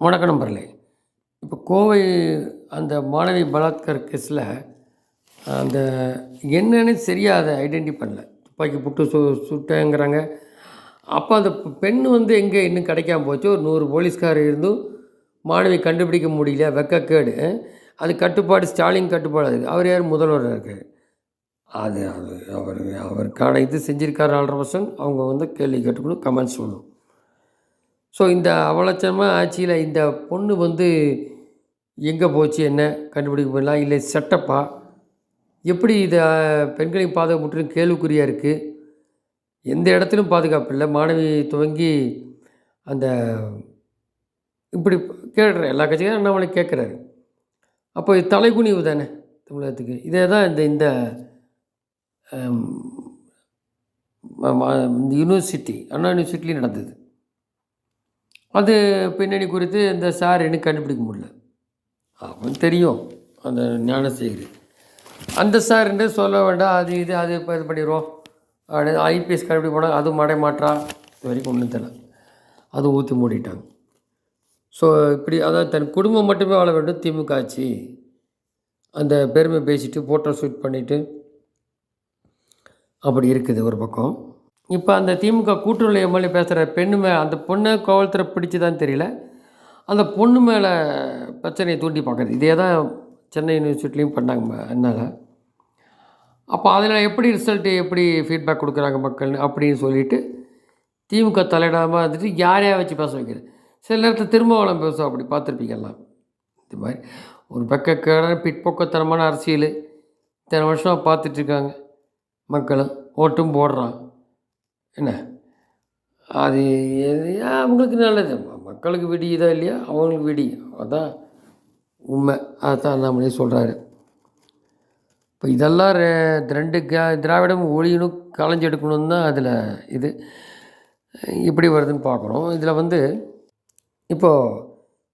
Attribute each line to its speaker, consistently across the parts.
Speaker 1: வணக்கம் நம்பர்லே இப்போ கோவை அந்த மாணவி பலாத்கார் கேஸில் அந்த என்னன்னு சரியாக அதை ஐடென்டி பண்ணல. துப்பாக்கி புட்டு சு சுட்டேங்கிறாங்க. அப்போ அந்த பெண் வந்து எங்கே இன்னும் கிடைக்காம போச்சு. ஒரு நூறு போலீஸ்கார் இருந்தும் மாணவி கண்டுபிடிக்க முடியல. வெக்கக்கேடு. அது கட்டுப்பாடு ஸ்டாலின் கட்டுப்பாடு. அது அவர் யார்? முதல்வராக இருக்கார் அது அது அவர் அவருக்கான இது செஞ்சிருக்காரு நாலரை அவங்க வந்து கேள்வி கேட்டுக்கணும் கமெண்ட்ஸ் சொல்லணும். ஸோ இந்த அவலட்சணமாக ஆட்சியில் இந்த பொண்ணு வந்து எங்கே போச்சு என்ன கண்டுபிடிக்க போயிடலாம் இல்லை செட்டப்பா? எப்படி இதை பெண்களின் பாதுகாப்பு முற்றிலும் கேள்விக்குறியாக இருக்குது எந்த இடத்துலையும் பாதுகாப்பு இல்லை. மாணவி துவங்கி அந்த இப்படி கேட்குற எல்லா கட்சியும் அண்ணாமலை கேட்குறாரு அப்போ இது தலைகுனிவு தானே தமிழகத்துக்கு. இதே தான் இந்த இந்த இந்த யூனிவர்சிட்டி அண்ணா யூனிவர்சிட்டிலையும் நடந்தது. அது பின்னணி குறித்து இந்த சார் எனக்கு கண்டுபிடிக்க முடியல. அவன் தெரியும். அந்த ஞானசேகர். அந்த சார் என்று சொல்ல வேண்டாம் அது இது அது இப்போ இது பண்ணிடுவோம். அப்படி ஐபிஎஸ் கண்டுபிடி போனால் அது மடை மாற்றா? இது வரைக்கும் ஒன்றும் தெரியல. அது ஊற்றி மூடிட்டாங்க. ஸோ இப்படி அதாவது தன் குடும்பம் மட்டுமே வாழ வேண்டும். திமுக ஆட்சி. அந்த பெருமை பேசிட்டு ஃபோட்டோ ஷூட் பண்ணிவிட்டு அப்படி இருக்குது ஒரு பக்கம். இப்போ அந்த திமுக கூட்டுறவு எம்எல்ஏ பேசுகிற பெண்ணு மே அந்த பொண்ணை கோவலத்தில் பிடிச்சதான்னு தெரியல. அந்த பொண்ணு மேலே பிரச்சனையை தூண்டி பார்க்குறது இதே தான் சென்னை யூனிவர்சிட்டிலையும் பண்ணாங்க என்னால். அப்போ அதில் எப்படி ரிசல்ட்டு எப்படி ஃபீட்பேக் கொடுக்குறாங்க மக்கள் அப்படின்னு சொல்லிட்டு திமுக தலையிடாமல் வந்துட்டு யாரையா வச்சு பேச வைக்கிறது? சில நேரத்தில் திருமாவளம் பேசும் அப்படி பார்த்துருப்பீங்கல்லாம் இது மாதிரி ஒரு பக்கக்கான பிற்போக்கத்தனமான அரசியல். இத்தனை வருஷம் பார்த்துட்ருக்காங்க மக்களும். ஓட்டும் போடுறான். என்ன? அது எது- அவங்களுக்கு நல்லது. மக்களுக்கு மக்களுக்கு விடியுதா இல்லையா? அவங்களுக்கு விடி. அதான் உண்மை. அதான் அண்ணாமலையே சொல்கிறாரு இப்போ இதெல்லாம் ரெ- ரெண்டு திராவிடம் ஒழியணும் களைஞ்செடுக்கணும் தான் அதில் இது. இப்படி வருதுன்னு பார்க்குறோம் இதில் வந்து இப்போது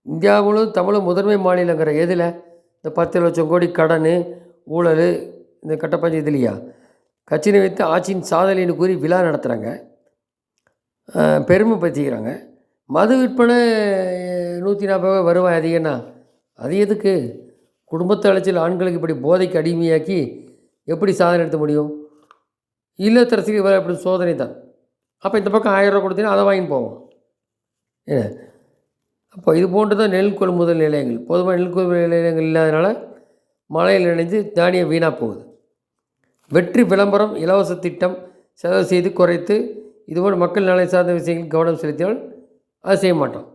Speaker 1: இந்தியாவிலும் தமிழும் முதன்மை மாநிலங்கிற எதில்? இந்த பத்து லட்சம் கோடி கடன் ஊழல் இந்த கட்டப்பஞ்சு இதுலையா கட்சியினை வைத்து ஆட்சியின் சாதனைன்னு கூறி விழா நடத்துகிறாங்க பெருமை பற்றிக்கிறாங்க மது விற்பனை நூற்றி நாற்பது ரூபாய் வருவாய் அதிகம்னா அது எதுக்கு? குடும்பத்தை அழைச்சல் ஆண்களுக்கு இப்படி போதைக்கு அடிமையாக்கி எப்படி சாதனை எடுத்த முடியும்? இல்லத்தரசிக்கு வேறு அப்படி சோதனை தான். அப்போ இந்த பக்கம் ஆயிரம் ரூபா கொடுத்தீங்கன்னா அதை வாங்கின்னு போவோம். என்ன? அப்போ இது போன்று தான் நெல் கொள்முதல் நிலையங்கள். பொதுவாக நெல் கொள்முதல் நிலையங்கள் இல்லாதனால மழையில் நினைஞ்சு தானியம் வீணாக போகுது. வெற்றி விளம்பரம் இலவச திட்டம் செலவு செய்து குறைத்து இதுபோல் மக்கள் நலன் சார்ந்த விஷயங்கள் கவனம் செலுத்தினால் அதை செய்ய மாட்டோம்.